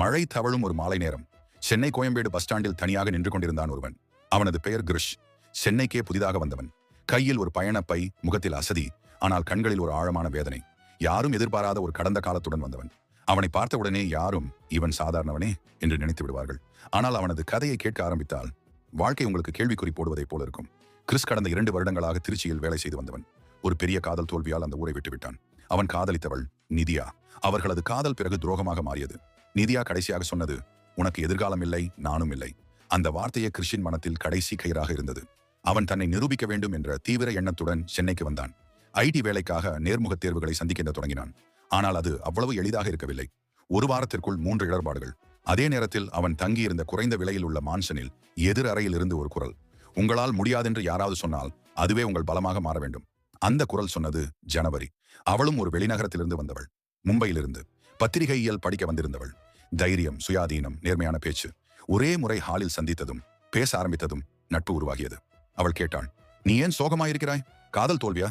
மழை தவழும் ஒரு மாலை நேரம். சென்னை கோயம்பேடு பஸ் ஸ்டாண்டில் தனியாக நின்று கொண்டிருந்தான் ஒருவன். அவனது பெயர் கிரிஷ். சென்னைக்கே புதிதாக வந்தவன். கையில் ஒரு பயணப்பை முகத்தில் அசதி ஆனால் கண்களில் ஒரு ஆழமான வேதனை. யாரும் எதிர்பாராத ஒரு கடந்த காலத்துடன் வந்தவன். அவனை பார்த்தவுடனே யாரும் இவன் சாதாரணவனே என்று நினைத்து விடுவார்கள். ஆனால் அவனது கதையை கேட்க ஆரம்பித்தால் வாழ்க்கை உங்களுக்கு கேள்விக்குறி போடுவதைப் போல இருக்கும். கிறிஸ் கடந்த இரண்டு வருடங்களாக திருச்சியில் வேலை செய்து வந்தவன். ஒரு பெரிய காதல் தோல்வியால் அந்த ஊரை விட்டுவிட்டான். அவன் காதலித்தவள் நிதியா. அவர்களது காதல் பிறகு துரோகமாக மாறியது. நிதியா கடைசியாக சொன்னது உனக்கு எதிர்காலம் இல்லை நானும் இல்லை. அந்த வார்த்தையே கிறிஸ்டின் மனத்தில் கடைசி கயிறாக இருந்தது. அவன் தன்னை நிரூபிக்க வேண்டும் என்ற தீவிர எண்ணத்துடன் சென்னைக்கு வந்தான். ஐடி வேலைக்காக நேர்முகத் தேர்வுகளை சந்திக்கின்ற தொடங்கினான். ஆனால் அது அவ்வளவு எளிதாக இருக்கவில்லை. ஒரு வாரத்திற்குள் மூன்று இடர்பாடுகள். அதே நேரத்தில் அவன் தங்கியிருந்த குறைந்த விலையில் உள்ள மான்சனில் எதிர் அறையில் இருந்து ஒரு குரல். உங்களால் முடியாதென்று யாராவது சொன்னால் அதுவே உங்கள் பலமாக மாற வேண்டும். அந்த குரல் சொன்னது ஜனவரி. அவளும் ஒரு வெளிநகரத்திலிருந்து வந்தவள். மும்பையிலிருந்து. பத்திரிகையியல் படிக்க வந்திருந்தவள். தைரியம் சுயாதீனம் நேர்மையான பேச்சு. ஒரே முறை ஹாலில் சந்தித்ததும் பேச ஆரம்பித்ததும் நட்பு உருவாகியது. அவள் கேட்டாள் நீ ஏன் சோகமாயிருக்கிறாய்? காதல் தோல்வியா?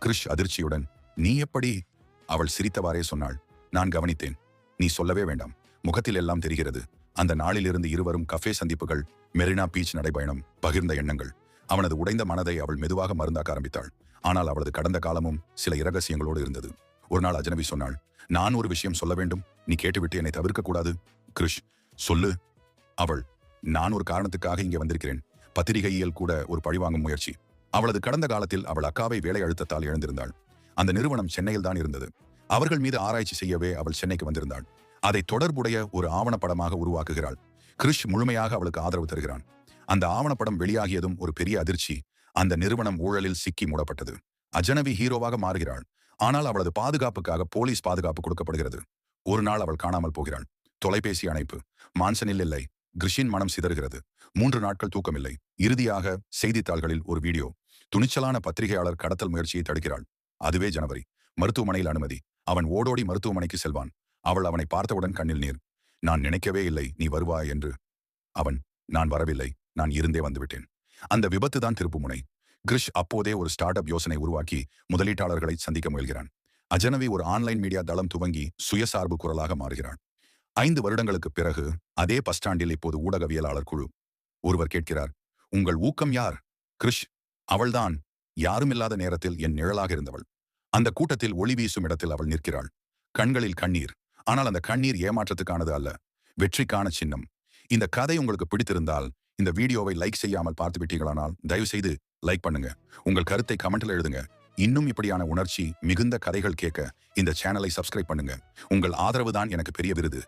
கிருஷ் அதிர்ச்சியுடன் நீ எப்படி? அவள் சிரித்தவாறே சொன்னாள் நான் கவனித்தேன். நீ சொல்லவே வேண்டாம். முகத்தில் எல்லாம் தெரிகிறது. அந்த நாளிலிருந்து இருவரும் கஃபே சந்திப்புகள் மெரினா பீச் நடைபயணம் பகிர்ந்த எண்ணங்கள். அவனது உடைந்த மனதை அவள் மெதுவாக மருந்தாக்க ஆரம்பித்தாள். ஆனால் அவளது கடந்த காலமும் சில இரகசியங்களோடு இருந்தது. ஒரு நாள் அஜனபி சொன்னாள் நான் ஒரு விஷயம் சொல்ல வேண்டும். நீ கேட்டுவிட்டு என்னை தவிர்க்க கூடாது. கிருஷ் சொல்லு. அவள் நான் ஒரு காரணத்துக்காக இங்கே வந்திருக்கிறேன். பத்திரிகையில் கூட ஒரு பழிவாங்கும் முயற்சி. அவளது கடந்த காலத்தில் அவள் அக்காவை வேலை அழுத்தத்தால் இழந்திருந்தாள். அந்த நிறுவனம் சென்னையில் தான் இருந்தது. அவர்கள் மீது ஆராய்ச்சி செய்யவே அவள் சென்னைக்கு வந்திருந்தாள். அதை தொடர்புடைய ஒரு ஆவணப்படமாக உருவாக்குகிறாள். கிருஷ் முழுமையாக அவளுக்கு ஆதரவு தருகிறான். அந்த ஆவணப்படம் வெளியாகியதும் ஒரு பெரிய அதிர்ச்சி. அந்த நிறுவனம் ஊழலில் சிக்கி மூடப்பட்டது. அஜனவி ஹீரோவாக மாறுகிறாள். ஆனால் அவளது பாதுகாப்புக்காக போலீஸ் பாதுகாப்பு கொடுக்கப்படுகிறது. ஒரு நாள் அவள் காணாமல் போகிறாள். தொலைபேசி அணைப்பு. மான்சனில் இல்லை. கிருஷின் மனம் சிதறுகிறது. மூன்று நாட்கள் தூக்கமில்லை. இறுதியாக செய்தித்தாள்களில் ஒரு வீடியோ. துணிச்சலான பத்திரிகையாளர் கடத்தல் முயற்சியை தடுக்கிறாள். அதுவே ஜனவரி. மருத்துவமனையில் அனுமதி. அவன் ஓடோடி மருத்துவமனைக்கு செல்வான். அவள் அவனை பார்த்தவுடன் கண்ணில் நீர். நான் நினைக்கவே இல்லை. நீ வருவாய் என்று. அவன் நான் வரவில்லை. நான் இருந்தே வந்துவிட்டேன். அந்த விபத்து தான் திருப்புமுனை. கிரிஷ் அப்போதே ஒரு ஸ்டார்ட் அப் யோசனை உருவாக்கி முதலீட்டாளர்களை சந்திக்க முயல்கிறான். அஜனவி ஒரு ஆன்லைன் மீடியா தளம் துவங்கி சுயசார்பு குரலாக மாறுகிறான். ஐந்து வருடங்களுக்கு பிறகு அதே பஸ் ஸ்டாண்டில் இப்போது ஊடகவியலாளர் குழு. ஒருவர் கேட்கிறார் உங்கள் ஊக்கம் யார்? கிரிஷ் அவள்தான். யாருமில்லாத நேரத்தில் என் நிழலாக இருந்தவள். அந்த கூட்டத்தில் ஒளி வீசும் இடத்தில் அவள் நிற்கிறாள். கண்களில் கண்ணீர். ஆனால் அந்த கண்ணீர் ஏமாற்றத்துக்கானது அல்ல. வெற்றிக்கான சின்னம். இந்த கதை உங்களுக்கு பிடித்திருந்தால் இந்த வீடியோவை லைக் செய்யாமல் பார்த்து விட்டீங்களானால் தயவுசெய்து லைக் பண்ணுங்க. உங்கள் கருத்தை கமெண்ட்ல எழுதுங்க. இன்னும் இப்படியான உணர்ச்சி மிகுந்த கதைகள் கேட்க இந்த சேனலை சப்ஸ்கிரைப் பண்ணுங்க. உங்கள் ஆதரவு தான் எனக்கு பெரிய விருது.